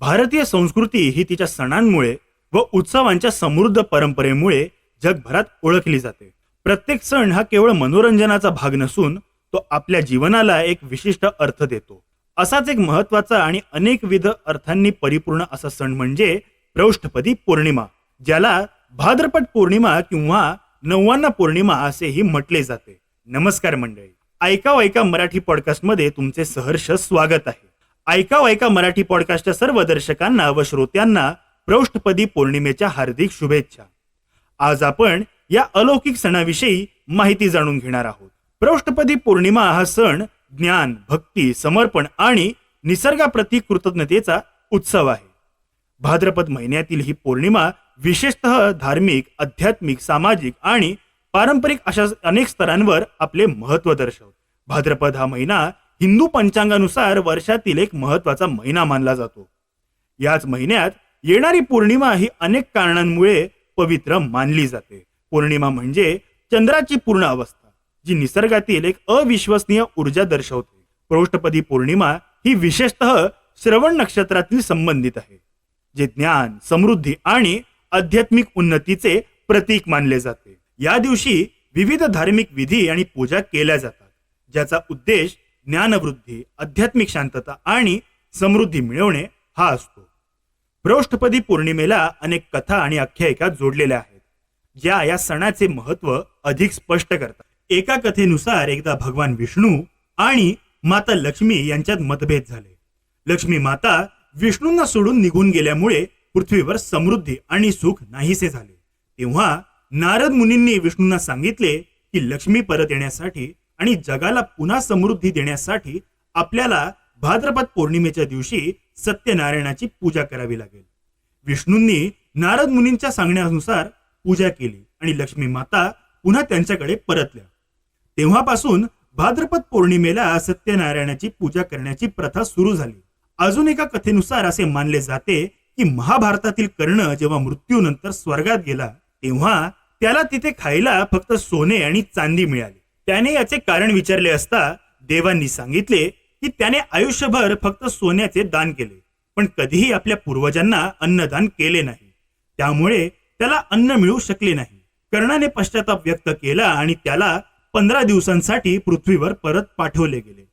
भारतीय संस्कृती ही तिच्या सणांमुळे व उत्सवांच्या समृद्ध परंपरेमुळे जगभरात ओळखली जाते. प्रत्येक सण हा केवळ मनोरंजनाचा भाग नसून तो आपल्या जीवनाला एक विशिष्ट अर्थ देतो. असाच एक महत्त्वाचा आणि अनेकविध अर्थांनी परिपूर्ण असा सण म्हणजे प्रौष्ठपदी पौर्णिमा ज्याला भाद्रपद पौर्णिमा किंवा नव्वांना पौर्णिमा असेही म्हटले जाते. नमस्कार मंडळी. ऐका ऐका मराठी पॉडकास्टमध्ये तुमचे सहर्ष स्वागत आहे. ऐका ऐका मराठी पॉडकास्टच्या सर्व दर्शकांना व श्रोत्यांना प्रौष्ठपदी पौर्णिमेच्या हार्दिक शुभेच्छा. आज आपण या अलौकिक सणाविषयी माहिती जाणून घेणार आहोत. प्रौष्ठपदी पौर्णिमा हा सण ज्ञान भक्ती समर्पण आणि निसर्गाप्रती कृतज्ञतेचा उत्सव आहे. भाद्रपद महिन्यातील ही पौर्णिमा विशेषतः धार्मिक आध्यात्मिक सामाजिक आणि पारंपरिक अशा अनेक स्तरांवर आपले महत्त्व दर्शवते. भाद्रपद हा महिना हिंदू पंचांगानुसार वर्षातील एक महत्त्वाचा महिना मानला जातो. याच महिन्यात येणारी पौर्णिमा ही अनेक कारणांमुळे पवित्र मानली जाते. पौर्णिमा म्हणजे चंद्राची पूर्ण अवस्था जी निसर्गातील एक अविश्वसनीय ऊर्जा दर्शवते. पौष्टपदी पौर्णिमा ही विशेषतः श्रवण नक्षत्रातील संबंधित आहे जे ज्ञान समृद्धी आणि आध्यात्मिक उन्नतीचे प्रतीक मानले जाते. या दिवशी विविध धार्मिक विधी आणि पूजा केल्या जातात ज्याचा उद्देश ज्ञानवृद्धी आध्यात्मिक शांतता आणि समृद्धी मिळवणे हा असतो. प्रौष्ठपदी पौर्णिमेला अनेक कथा आणि आख्यायिका जोडलेल्या आहेत ज्या या सणाचे महत्त्व अधिक स्पष्ट करतात. एका कथेनुसार एकदा भगवान विष्णू आणि माता लक्ष्मी यांच्यात मतभेद झाले. लक्ष्मी माता विष्णूंना सोडून निघून गेल्यामुळे पृथ्वीवर समृद्धी आणि सुख नाहीसे झाले. तेव्हा नारद मुनींनी विष्णूंना सांगितले की लक्ष्मी परत येण्यासाठी आणि जगाला पुन्हा समृद्धी देण्यासाठी आपल्याला भाद्रपद पौर्णिमेच्या दिवशी सत्यनारायणाची पूजा करावी लागेल. विष्णूंनी नारद मुनींच्या सांगण्यानुसार पूजा केली आणि लक्ष्मी माता पुन्हा त्यांच्याकडे परतल्या. तेव्हापासून भाद्रपद पौर्णिमेला सत्यनारायणाची पूजा करण्याची प्रथा सुरू झाली. अजून एका कथेनुसार असे मानले जाते की महाभारतातील कर्ण जेव्हा मृत्यूनंतर स्वर्गात गेला तेव्हा त्याला तिथे खायला फक्त सोने आणि चांदी मिळाली. त्याने याचे कारण विचारले असता देवांनी सांगितले की त्याने आयुष्यभर फक्त सोन्याचे दान केले पण कधीही आपल्या पूर्वजांना अन्नदान केले नाही. त्यामुळे त्याला अन्न मिळू शकले नाही. कर्णाने पश्चाताप व्यक्त केला आणि त्याला पंधरा दिवसांसाठी पृथ्वीवर परत पाठवले गेले.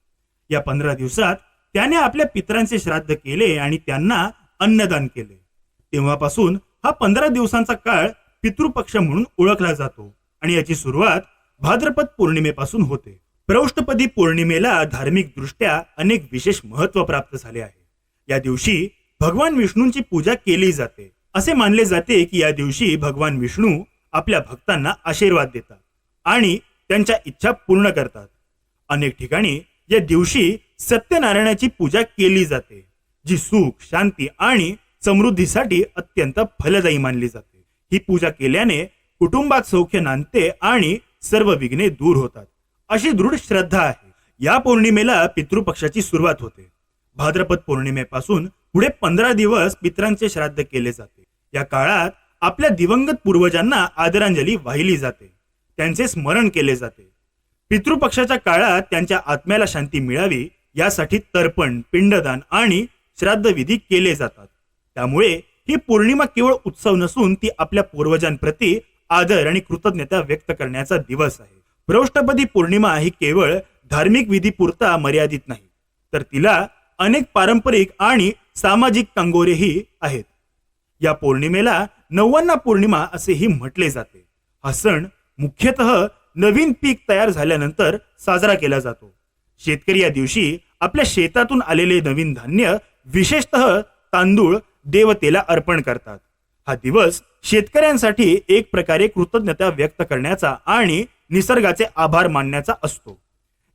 या पंधरा दिवसात त्याने आपल्या पितरांचे श्राद्ध केले आणि त्यांना अन्नदान केले. तेव्हापासून हा पंधरा दिवसांचा काळ पितृपक्ष म्हणून ओळखला जातो आणि याची सुरुवात भाद्रपद पौर्णिमेपासून होते. प्रौष्टपदी पौर्णिमेला धार्मिक दृष्ट्या अनेक विशेष महत्त्व प्राप्त झाले आहे. या दिवशी भगवान विष्णूंची पूजा केली जाते. असे मानले जाते की या दिवशी भगवान विष्णू आपल्या भक्तांना आशीर्वाद देतात आणि त्यांच्या इच्छा पूर्ण करतात. अनेक ठिकाणी या दिवशी सत्यनारायणाची पूजा केली जाते जी सुख शांती आणि समृद्धीसाठी अत्यंत फलदायी मानली जाते. ही पूजा केल्याने कुटुंबात सौख्य नांदते आणि सर्व विघ्ने दूर होतात. अशी दृढ श्रद्धा आहे. या पौर्णिमेला पितृपक्षाची सुरुवात होते. भाद्रपद पौर्णिमेपासून पुढे पंधरा दिवस पित्रांचे श्राद्ध केले जाते. या काळात आपल्या दिवंगत पूर्वजांना आदरांजली वाहिली जाते. त्यांचे स्मरण केले जाते. पितृपक्षाच्या काळात त्यांच्या आत्म्याला शांती मिळावी यासाठी तर्पण पिंडदान आणि श्राद्धविधी केले जातात. त्यामुळे ही पौर्णिमा केवळ उत्सव नसून ती आपल्या पूर्वजांप्रती आदर आणि कृतज्ञता व्यक्त करण्याचा दिवस आहे. प्रौष्टपदी पौर्णिमा ही केवळ धार्मिक विधी पुरता मर्यादित नाही तर तिला अनेक पारंपरिक आणि सामाजिक कंगोरेही आहेत. या पौर्णिमेला नव्वांना पौर्णिमा असेही म्हटले जाते. हा सण मुख्यतः नवीन पीक तयार झाल्यानंतर साजरा केला जातो. शेतकरी या दिवशी आपल्या शेतातून आलेले नवीन धान्य विशेषतः तांदूळ देवतेला अर्पण करतात. हा दिवस शेतकऱ्यांसाठी एक प्रकारे कृतज्ञता व्यक्त करण्याचा आणि निसर्गाचे आभार मानण्याचा असतो.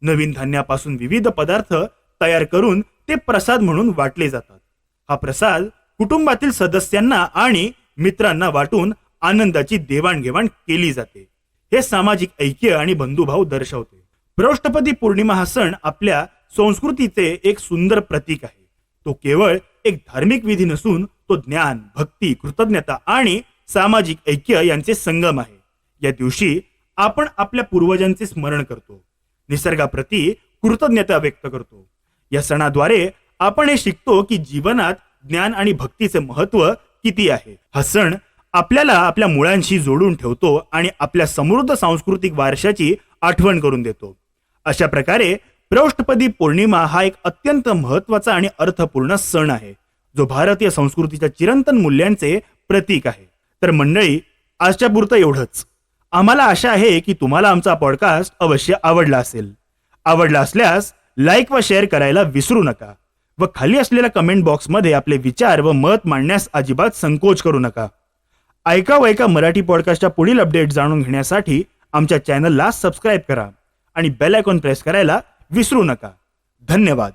नवीन धान्यापासून विविध पदार्थ तयार करून ते प्रसाद म्हणून वाटले जातात. हा प्रसाद कुटुंबातील सदस्यांना आणि मित्रांना वाटून आनंदाची देवाणघेवाण केली जाते. हे सामाजिक ऐक्य आणि बंधुभाव दर्शवते. प्रौष्टपदी पौर्णिमा हा सण आपल्या संस्कृतीचे एक सुंदर प्रतीक आहे. तो केवळ एक धार्मिक विधी नसून तो ज्ञान भक्ती कृतज्ञता आणि सामाजिक ऐक्य यांचे संगम आहे. या दिवशी आपण आपल्या पूर्वजांचे स्मरण करतो. निसर्गाप्रती कृतज्ञता व्यक्त करतो. या सणाद्वारे आपण हे शिकतो की जीवनात ज्ञान आणि भक्तीचे महत्त्व किती आहे. हा सण आपल्याला आपल्या मुळांशी जोडून ठेवतो आणि आपल्या समृद्ध सांस्कृतिक वारशाची आठवण करून देतो. अशा प्रकारे प्रौष्ठपदी पौर्णिमा हा एक अत्यंत महत्त्वाचा आणि अर्थपूर्ण सण आहे. जो भारतीय संस्कृतीच्या चिरंतन मूल्यांचे प्रतीक आहे. तर मंडळी आजच्या पुरतं एवढंच. आम्हाला आशा आहे की तुम्हाला आमचा पॉडकास्ट अवश्य आवडला असेल. आवडला असल्यास लाईक व शेअर करायला विसरू नका व खाली असलेल्या कमेंट बॉक्समध्ये आपले विचार व मत मांडण्यास अजिबात संकोच करू नका. ऐका व ऐका मराठी पॉडकास्टच्या पुढील अपडेट जाणून घेण्यासाठी आमच्या चॅनलला सबस्क्राईब करा आणि बेल आयकॉन प्रेस करायला विसरू नका. धन्यवाद.